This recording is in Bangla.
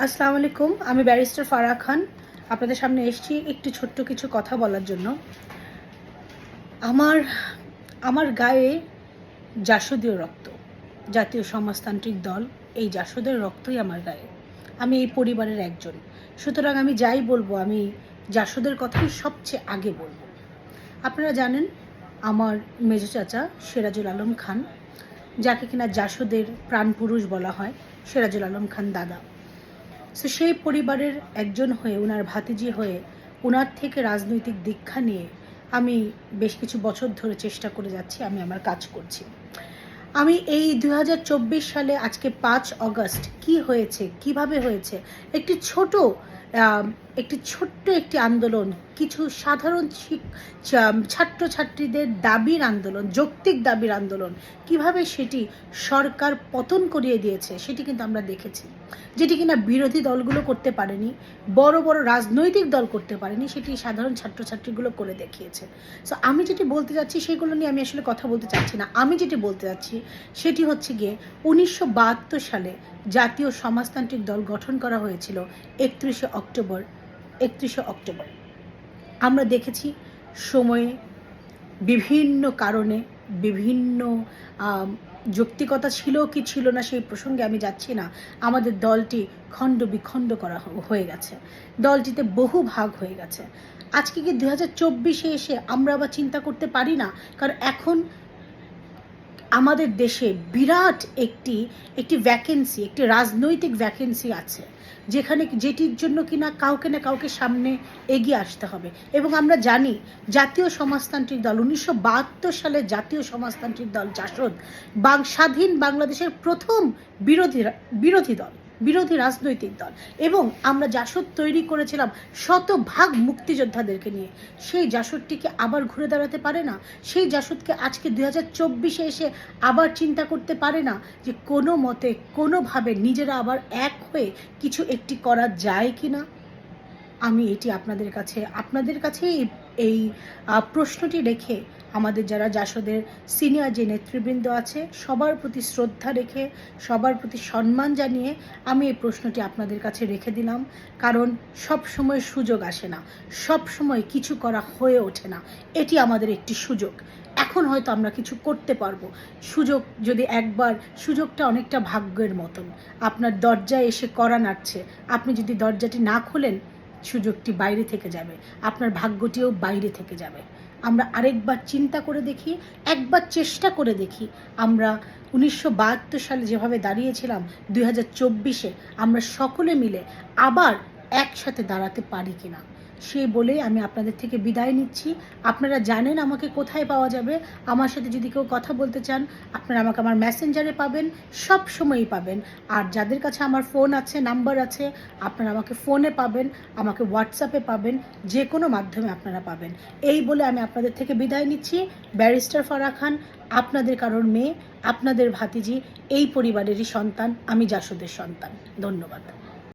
আসসালামু আলাইকুম, আমি ব্যারিস্টার ফারা খান। আপনাদের সামনে এসেছি একটু ছোট্ট কিছু কথা বলার জন্য। আমার আমার গায়ে জাসদীয় রক্ত, জাতীয় সমাজতান্ত্রিক দল, এই জাসদের রক্তই আমার গায়ে। আমি এই পরিবারের একজন। সুতরাং আমি যাই বলব, আমি জাসদের কথাই সবচেয়ে আগে বলব। আপনারা জানেন, আমার মেজো চাচা সিরাজুল আলম খান, যাকে কিনা জাসদের প্রাণপুরুষ বলা হয়, সিরাজুল আলম খান দাদা। সো সেই পরিবারের একজন হয়ে ওনার ভাতিজি হয়ে ওনার থেকে রাজনৈতিক দীক্ষা নিয়ে আমি বেশ কিছু বছর ধরে চেষ্টা করে যাচ্ছি, আমি আমার কাজ করছি। আমি এই দুই হাজার চব্বিশ সালে আজকে পাঁচ অগস্ট কি হয়েছে, কীভাবে হয়েছে, একটি ছোট একটি ছোট্ট একটি আন্দোলন কিছু সাধারণ ছাত্রছাত্রীদের দাবির আন্দোলন, যৌক্তিক দাবির আন্দোলন, কীভাবে সেটি সরকার পতন করিয়ে দিয়েছে সেটি কিন্তু আমরা দেখেছি। যেটি কিনা বিরোধী দলগুলো করতে পারেনি, বড় বড় রাজনৈতিক দল করতে পারেনি, সেটি সাধারণ ছাত্রছাত্রীগুলো করে দেখিয়েছে। সো আমি যেটি বলতে যাচ্ছি সেগুলো নিয়ে আমি আসলে কথা বলতে চাচ্ছি না। আমি যেটি বলতে যাচ্ছি সেটি হচ্ছে গিয়ে উনিশশো বাহাত্তর সালে জাতীয় সমাজতান্ত্রিক দল গঠন করা হয়েছিল একত্রিশে অক্টোবর একত্রিশে অক্টোবর। আমরা দেখেছি সময়ে বিভিন্ন কারণে বিভিন্ন যৌক্তিকতা ছিল কি ছিল না সেই প্রসঙ্গে আমি যাচ্ছি না। আমাদের দলটি খণ্ড বিখণ্ড করা হয়ে গেছে। দলটিতে বহু ভাগ হয়ে গেছে। আজকে কি দু হাজার চব্বিশে এসে আমরা আবার চিন্তা করতে পারি না? কারণ এখন আমাদের দেশে বিরাট একটি একটি ভ্যাকেন্সি একটি রাজনৈতিক ভ্যাকেন্সি আছে, যেখানে যেটির জন্য কিনা কাউকে না কাউকে সামনে এগিয়ে আসতে হবে। এবং আমরা জানি জাতীয় সমাজতান্ত্রিক দল, উনিশশো বাহাত্তর সালে জাতীয় সমাজতান্ত্রিক দল, জাসদ, বাং, স্বাধীন বাংলাদেশের প্রথম বিরোধী বিরোধী দল। বিরোধী রাজনৈতিক দল। এবং আমরা জাসদ তৈরি করেছিলাম শতভাগ মুক্তিযোদ্ধাদেরকে নিয়ে। সেই জাসদটিকে আবার ঘুরে দাঁড়াতে পারে না। সেই জাসদকে আজকে দুই হাজার চব্বিশে এসে আবার চিন্তা করতে পারে না যে কোনো মতে, কোনোভাবে নিজেরা আবার এক হয়ে কিছু একটি করা যায় কি না আমি এটি আপনাদের কাছে আপনাদের কাছে এই- প্রশ্নটি রেখে আমাদের যারা জাসদের সিনিয়র যে নেতৃবৃন্দ আছে, সবার প্রতি শ্রদ্ধা রেখে, সবার প্রতি সম্মান জানিয়ে আমি এই প্রশ্নটি আপনাদের কাছে রেখে দিলাম। কারণ সব সময় সুযোগ আসে না সব সময় কিছু করা হয়ে ওঠে না। এটি আমাদের একটি সুযোগ। এখন হয়তো আমরা কিছু করতে পারব। সুযোগ যদি একবার, সুযোগটা অনেকটা ভাগ্যের মতন। আপনার দরজায় এসে করা নাড়ছে। আপনি যদি দরজাটি না খোলেন সুযোগটি বাইরে থেকে যাবে। আপনার ভাগ্যটিও বাইরে থেকে যাবে। আমরা আরেকবার চিন্তা করে দেখি, একবার চেষ্টা করে দেখি। আমরা উনিশশো বাহাত্তর সালে যেভাবে দাঁড়িয়েছিলাম, দুই হাজার আমরা সকলে মিলে আবার একসাথে দাঁড়াতে পারি কিনা। সেই বলেই আমি আপনাদের থেকে বিদায় নিচ্ছি। আপনারা জানেন আমাকে কোথায় পাওয়া যাবে। আমার সাথে যদি কেউ কথা বলতে চান, আপনারা আমাকে আমার মেসেঞ্জারে পাবেন, সব সময়ই পাবেন। আর যাদের কাছে আমার ফোন আছে নাম্বার আছে, আপনারা আমাকে ফোনে পাবেন, আমাকে হোয়াটসঅ্যাপে পাবেন যে কোনো মাধ্যমে আপনারা পাবেন। এই বলে আমি আপনাদের থেকে বিদায় নিচ্ছি। ব্যারিস্টার ফারা খান, আপনাদের কারোর মেয়ে, আপনাদের ভাতিজি, এই পরিবারেরই সন্তান, আমি জাসদের সন্তান। ধন্যবাদ।